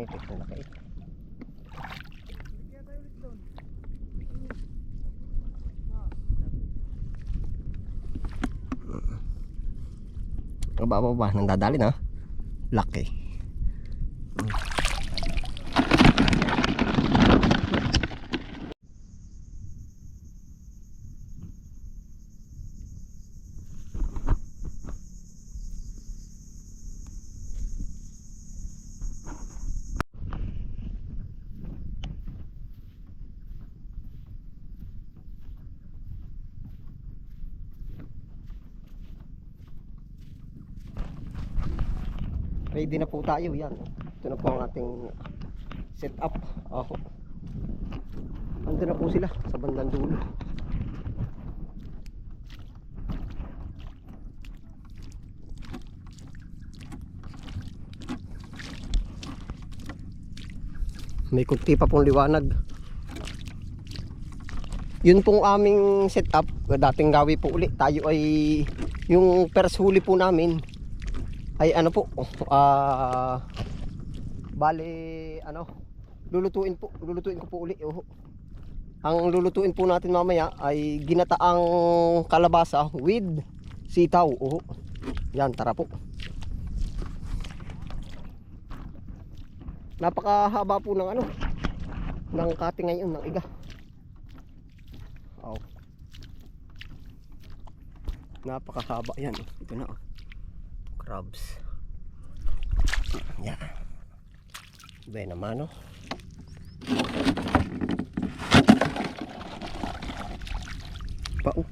May laki. Ang baba ba? Nang dadali na? Laki. Ready na po tayo yan. Ito na po ang ating setup. Ako. Ando na po sila sa bandang dulo. May kunti pa pong liwanag. Yun pong aming setup. Dating gawi po uli. Tayo ay yung first huli po namin ay ano po? Ah bale ano? Lulutuin po lulutuin ko po uli. Oh. ang lulutuin po natin mamaya ay ginataang kalabasa with sitaw. Oh. yan tara po. Napakahaba po ng ano ng cutting ngayon ng iga. Oh. napakahaba. Yan ito na oh crabs. Yan. Iba naman, no? Pao.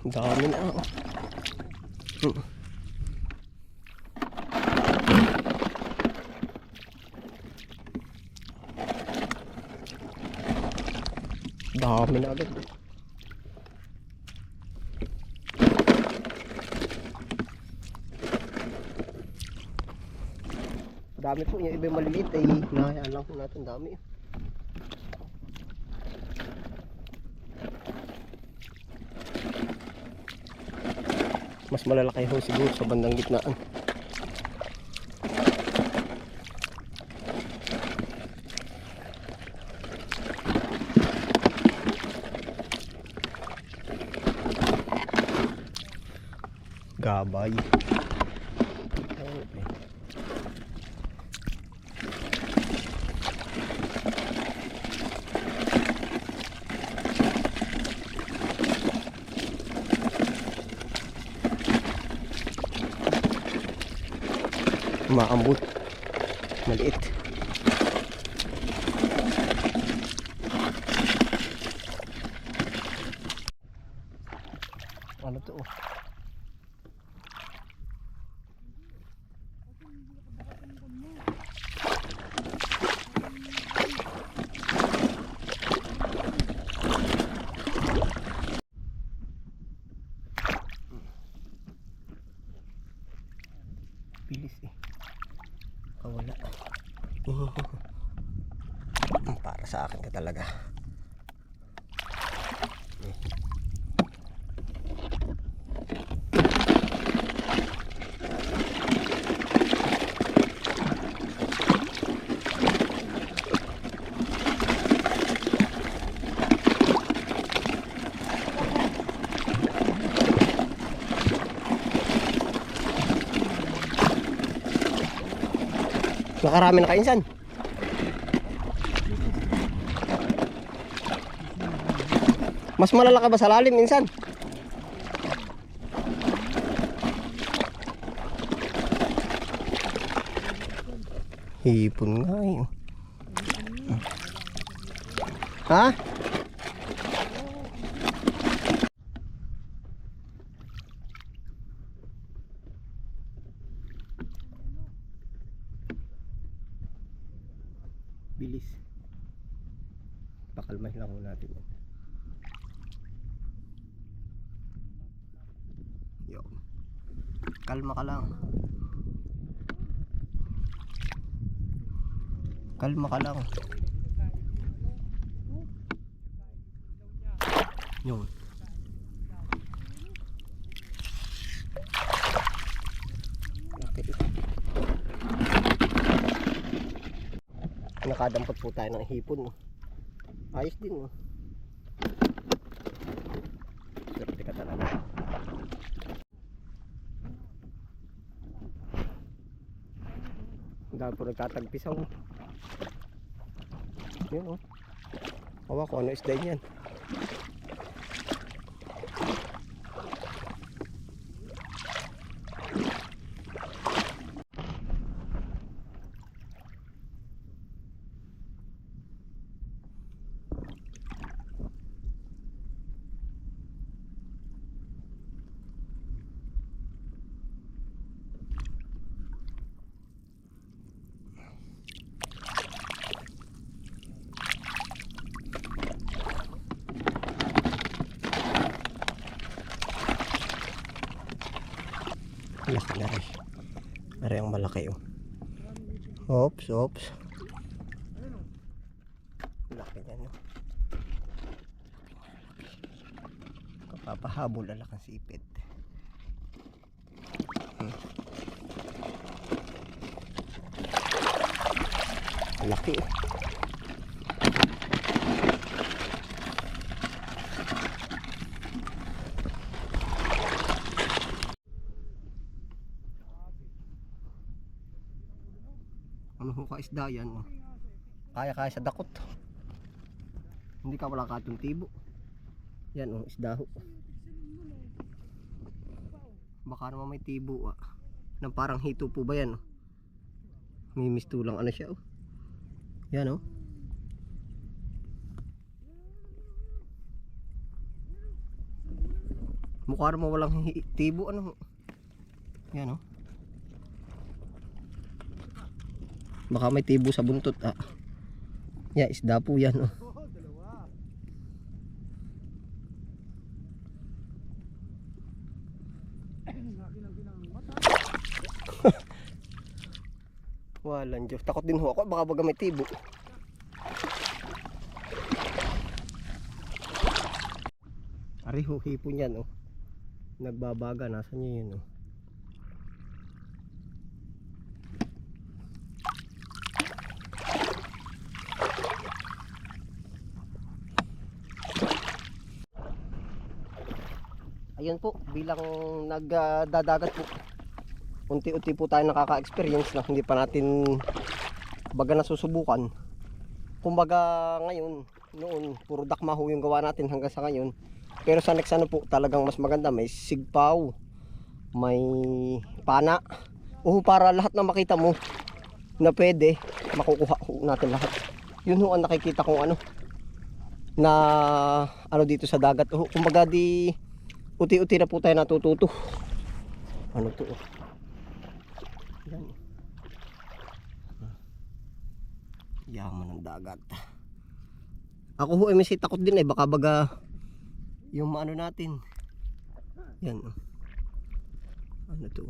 Ang Dami na, oh. Hmm. Dami na agad. Dami po, yung iba yung maliliit ay nahayaan lang po natin dami. Mas malalaki ho siguro sa bandang gitnaan. Gabay. Okay. Maambot. Maliit. Ano to oh? bilis eh Kawala. Para sa akin ka talaga. Nakarami na kainsan. Mas malalaki ba sa lalim minsan? Hipon nga eh. Ha? pakalmahin lang natin. Yan yun. Kalma ka lang. Kalma ka lang. Yun. Nakadampot po tayo ng hipon no? Ayos din. No? Swerte ka talaga. Dami po nagtatagpisaw. Yun oh. Hawa ko ano isda yan. Laki na rin. Oh. Oops, oops. Laki niya no. Kapapahabol na lang ang sipit. Hmm. Laki oh. Ano ho ka isda yan? oh. Kaya kaya sa dakot. Hindi ka wala katong tibo. Yan oh, isda ho. Baka naman may tibo ah. Nang parang hito po ba yan? Oh? May mistulang ano siya oh. Yan oh. Mukha naman walang tibo ano. Yan oh. Baka may tibo sa buntot ah. Yeah, isda po yan oh. Walang Diyos. Takot din ho ako. Baka baga may tibo. Ari ho, hipon yan oh. Nagbabaga. Nasaan niya yun oh. Ayun po, bilang nagdadagat po. Unti-unti po tayo nakaka-experience na hindi pa natin baga nasusubukan. Kumbaga ngayon, noon, puro dakma ho yung gawa natin hanggang sa ngayon. Pero sa next ano po, talagang mas maganda. May sigpaw, may pana. O para lahat na makita mo na pwede, makukuha ho natin lahat. Yun ho ang nakikita kong ano, na ano dito sa dagat. O, kumbaga di, uti-uti na po tayo natututo. Ano to? oh? Yan. Yaman ng dagat. Ako ho may takot din eh. Baka baga yung maano natin. Yan. oh. Ano to?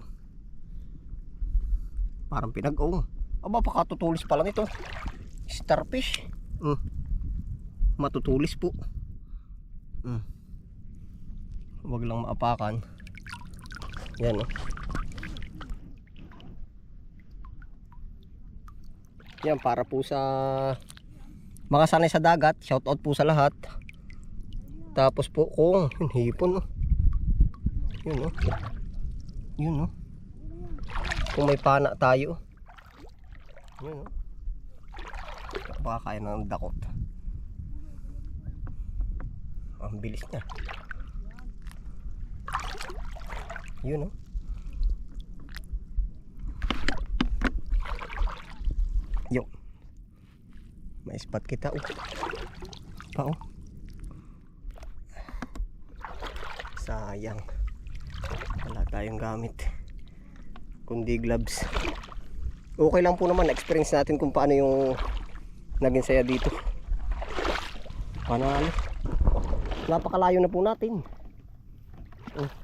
Parang pinag-ong. Aba, pakatutulis pala nito. Starfish. Mm. Matutulis po. Mm. Huwag lang maapakan. Yan oh. Yan para po sa makasanay sa dagat. Shout out po sa lahat. Tapos po kung yun hipon oh. Yun oh. Yun oh. Kung may pana tayo. Yun oh. Baka kaya ng dakot. Ang bilis niya. Yun oh. Yo. May spot kita oh. Pa oh. Sayang. Wala tayong gamit. Kundi gloves. Okay lang po naman experience natin kung paano yung naging saya dito. Panalo. Napakalayo na po natin. Oh.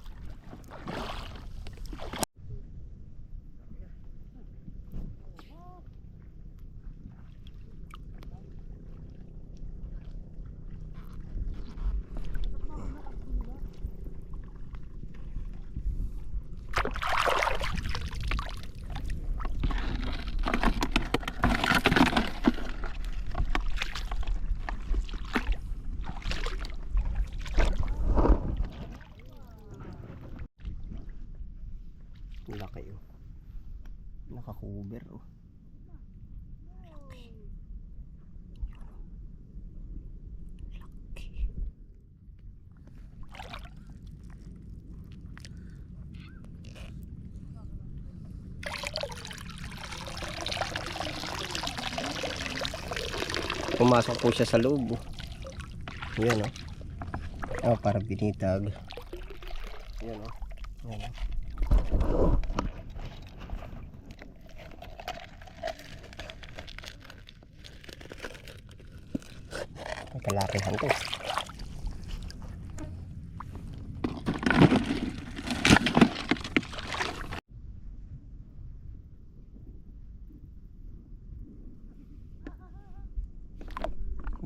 Pumasok po siya sa loob. oh. Yan oh. Oh, para binitag.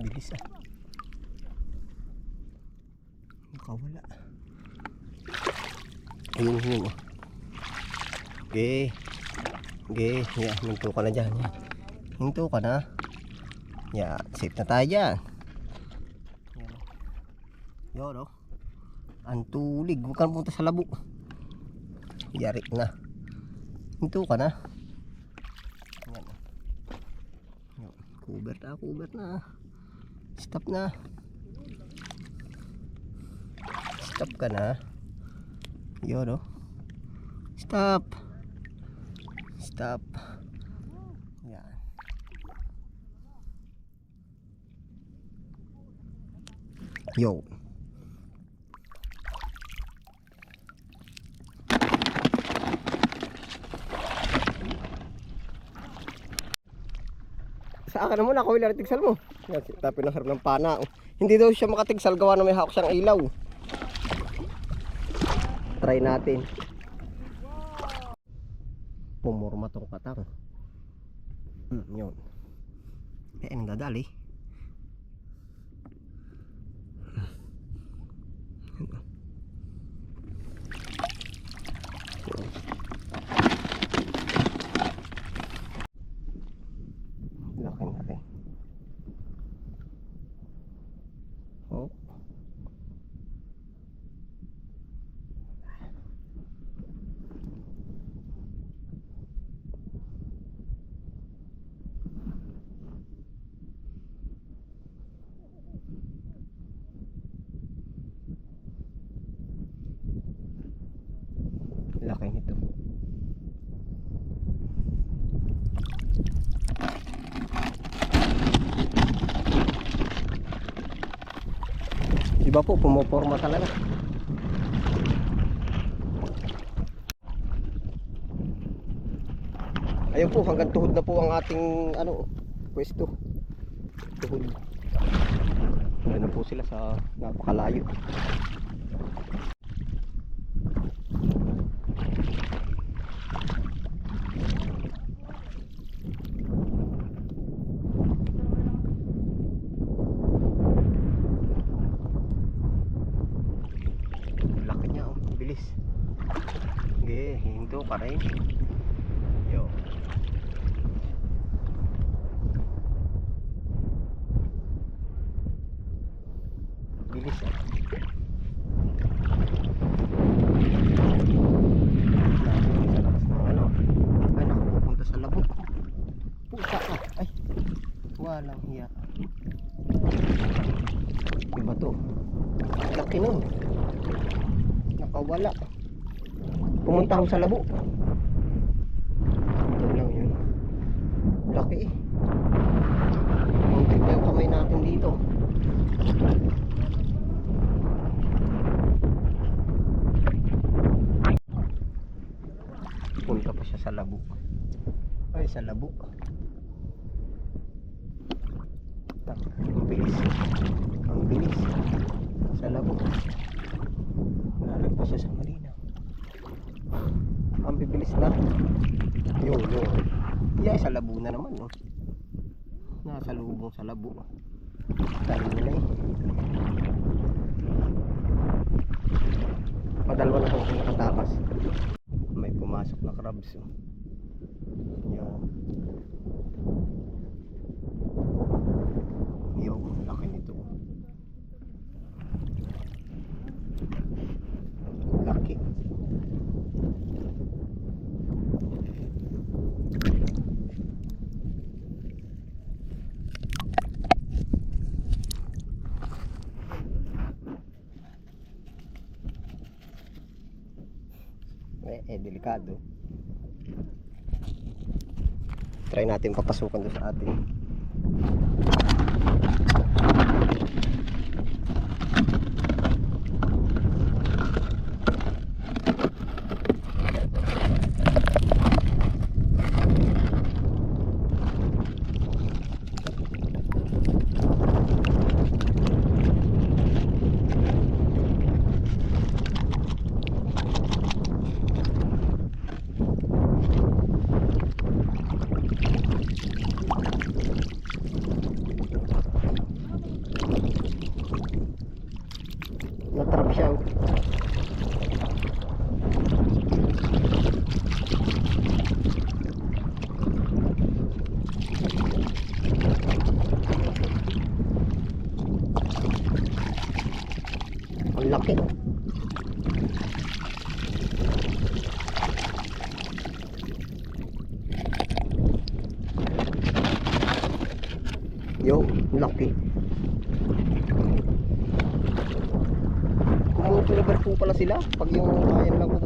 Bilis ah. Nakawala. Ayun, yun oh. Okay. Okay, yeah, minto ka na dyan. Yan. Hinto ka na. Yeah, safe na tayo dyan. Yan. Yun, oh. Ang tulig. Huwag kang punta sa labo. Yari na. Hinto ka na. Cover na, cover na. Stop na. Stop ka na. Yun, oh. Stop. Stop. Yan. Yo. Sa akin naman, ako ilang tigsal mo. Yan, si- ng harap ng pana. oh. Hindi daw siya makatigsal gawa na may hawak siyang ilaw. Try natin. Pumurma tong katang. Hmm, yun. Eh, anong dadali? Laki na rin. Oh. Laki nito. Iba po, pumuporma talaga. Ayun po, hanggang tuhod na po ang ating ano, pwesto. Tuhod. Na po sila sa napakalayo. Laki niya oh, bilis. Okay, hinto pa rin. Yo. Bilis ah. Sa labas ng ano. Ay, naku, pupunta sa labo. Puta ka. Ay, walang hiya. Iba to. Laki nun. Nakawala. Pumunta ako sa labo. Ito lang yun. Laki eh. Muntik na yung kamay natin dito. Punta pa siya sa labo. Ay, sa labo. Tak, Ang bilis. Ang bilis. Sa labo. Nalagpas siya sa malinaw. Ang bibilis na. Yo, yo. Yeah, sa labo na naman, no. Nasa lubong sa labo. Tayo nila. Padalwa na kung nakatakas. May pumasok na crabs, oh. Yan. Yo, laki nito. oh. Laki. eh, eh delikado. Try natin papasukan doon sa atin. Natrap siya. oh. Laki. Yo, laki. Kumukulover po pala sila pag yung kaya lang